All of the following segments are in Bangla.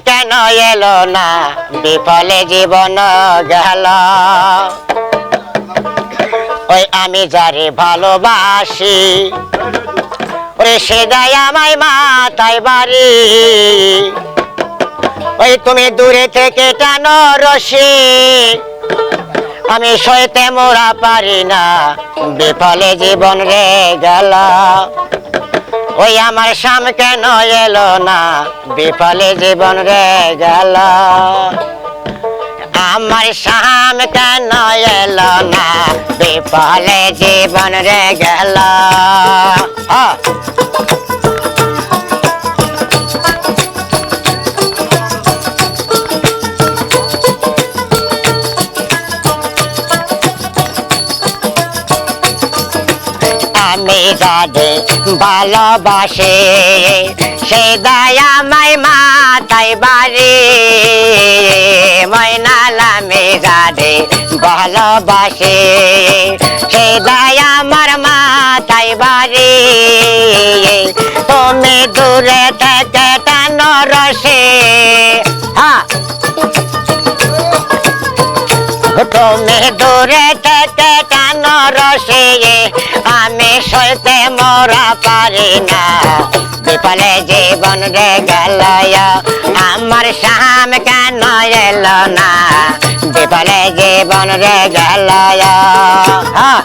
এলো না? বিফলে জীবন গেল। ওই আমি যারে ভালোবাসি ওরে সে দেয় আমায় মাথায় বাড়ি। ওই তুমি দূরে থেকে কেন রশি আমি সইতে মোরা পারি না, বিফলে জীবন রে গেল। ওই আমার সাম কেন এলো না? বিফলে জীবন রে গেল। আমার সাম কেন এলো না? বিফলে জীবন রে গেল। যাদে ভালোবাসে। সে দয়া মাই মাথায় বাড়ি ময়নাল আমি যাদে ভালোবাসে। সে দয়া আমার মাথায় বাড়ি তুমি দূরে তুমি দূরে থেকে টান রসে? আমি সইতে মোরা পারি না। বিফলে জীবন রে গেল আমার সাম কেন এলো না? বিফলে জীবন রে গেল হ্যাঁ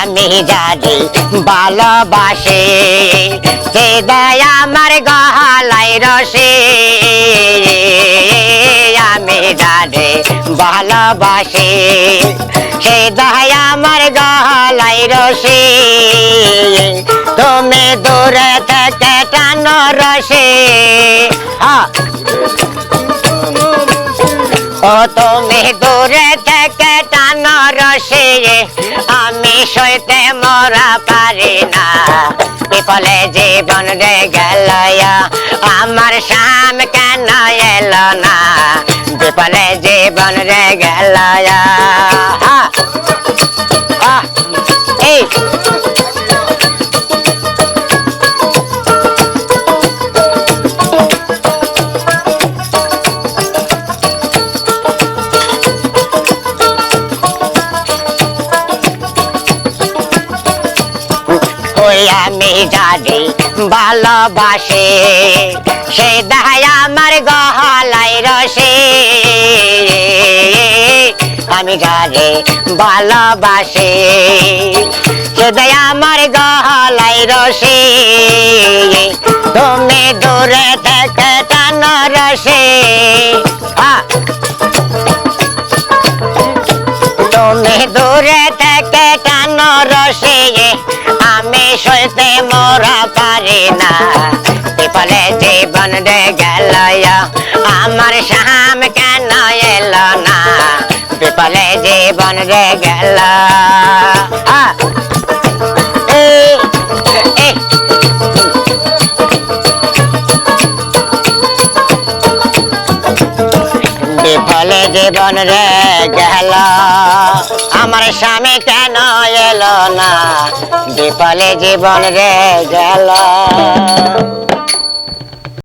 আমি যাদি ভালোবাসি সে দয়া আমার গহালাই রসে, আমি যাদি ভালোবাসি সে দয়া আমার গহালাই রসে। তুমি দূরে থেকে টানো রসে? হ্যাঁ ও তুমি দূরে থেকে টানো রসে আমি সইতে মরা পারি না। বিফলে জীবন রে গেল আমার সাম কেন এলো না? বিফলে জীবন রে গেল এই আমি যাদি ভালোবাসে, সে দায় আমার গহলাই রসে। আমি যারে ভালোবাসে, সে দায় আমার গহলাই রসে। তুমি দূরে থেকে টান রসে। তুমি দূরে থেকে টান রসিয়ে, আমি সইতে মোরা পারি না। বিপলে জীবন রে গেল আমার শাম কেন এলো না? বিপলে জীবন রে গেল। বিফলে জীবন রে গেল। আমার স্বামী কেন এলো না? বিপলে জীবন রে গেল।